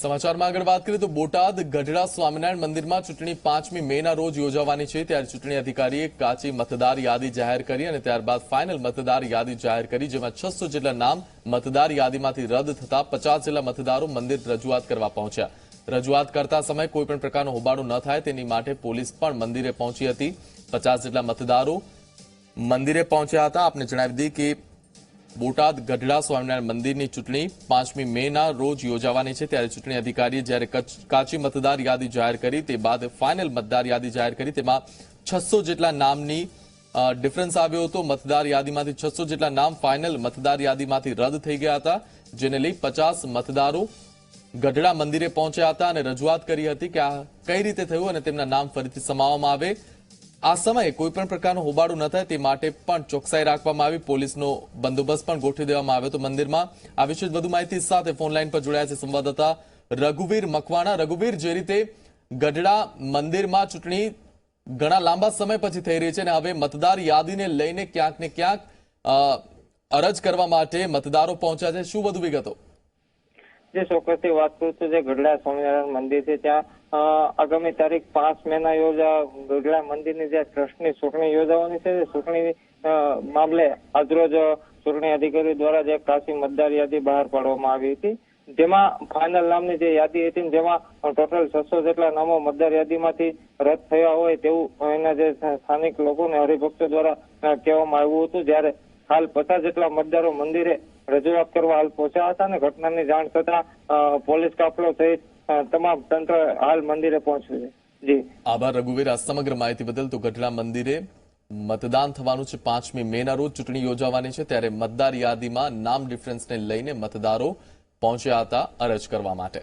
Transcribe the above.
સમાચારમાં આગળ વાત કરીએ તો બોટાદ ગઢડા સ્વામિનારાયણ મંદિરમાં ચૂંટણી પાંચમી મેના રોજ યોજાવાની છે. ત્યારે ચૂંટણી અધિકારીએ કાચી મતદાર યાદી જાહેર કરી અને ત્યારબાદ ફાઇનલ મતદાર યાદી જાહેર કરી, જેમાં છસો જેટલા નામ મતદાર યાદીમાંથી રદ થતા પચાસ જેટલા મતદારો મંદિર રજૂઆત કરવા પહોંચ્યા. રજૂઆત કરતા સમયે કોઈપણ પ્રકારનો હોબાળો ન થાય, તેની માટે પોલીસ પણ મંદિરે પહોંચી હતી. પચાસ જેટલા મતદારો મંદિરે પહોંચ્યા હતા. આપને જણાવી દઈએ કે બોટાદ ગઢડા સ્વામિનારાયણ મંદિરની ચૂંટણી પાંચમી મેના રોજ યોજાવાની છે. ત્યારે ચૂંટણી અધિકારીએ જ્યારે કચ- મતદાર યાદી જાહેર કરી તે બાદ ફાઇનલ મતદાર યાદી જાહેર કરી. તેમાં છસો જેટલા નામની ડિફરન્સ આવ્યો હતો. મતદાર યાદીમાંથી છસો જેટલા નામ ફાઇનલ મતદાર યાદીમાંથી રદ થઈ ગયા હતા, જેને લઈ પચાસ મતદારો ગઢડા મંદિરે પહોંચ્યા હતા અને રજૂઆત કરી હતી કે આ કઈ રીતે થયું અને તેમના નામ ફરીથી સમાવવામાં આવે. આ સમયે કોઈ પણ પ્રકારનો હોબાળો ન થાય તે માટે પણ ચોકસાઈ રાખવામાં આવી. પોલીસનો બંદોબસ્ત પણ ગોઠવી દેવામાં આવ્યો હતો મંદિરમાં. આ વિશે વધુ માહિતી સાથે ફોન લાઈન પર જોડાયા છે સંવાદદાતા રઘુવીર મકવાણા. રઘુવીર, જે રીતે ગઢડા મંદિરમાં ચૂંટણી ઘણા લાંબા સમય પછી થઈ રહી છે અને હવે મતદાર યાદીને લઈને ક્યાંક ને ક્યાંક અરજ કરવા માટે મતદારો પહોંચ્યા છે. શું વધુ વિગતો? જે ચોક્કસથી વાત કરું છું, જે ગઢડા સ્વામિનારાયણ મંદિર છે, ત્યાં આગામી તારીખ પાંચ મેના યોજા, ગઢડા મંદિરની જે ટ્રસ્ટની ચૂંટણી યોજાવાની છે ચૂંટણી મામલે આજરોજ ચૂંટણી અધિકારી દ્વારા જે કાશી મતદાર યાદી બહાર પાડવામાં આવી હતી. જેમાં ફાઇનલ નામની જે યાદી હતી જેમાં ટોટલ છસો જેટલા નામો મતદાર યાદીમાંથી રદ થયા હોય તેવું એના જે સ્થાનિક લોકોને હરિભક્તો દ્વારા કહેવામાં આવ્યું હતું. જ્યારે હાલ પચાસ જેટલા મતદારો મંદિરે રજૂઆત કરવા હાલ પહોંચ્યા હતા અને ઘટનાની જાણ થતા પોલીસ કાફલો સહિત તમામ તંત્ર હાલ મંદિરે પહોંચ્યું છે. જી. આભાર રઘુવીર. આ સમગ્ર માહિતી બદલ તો ગઢડા મંદિરે મતદાન થવાનું છે પાંચમી મેના રોજ ચૂંટણી યોજાવાની છે ત્યારે મતદાર યાદીમાં નામ ડિફરન્સને લઈને મતદારો પહોંચ્યા હતા અરજ કરવા માટે.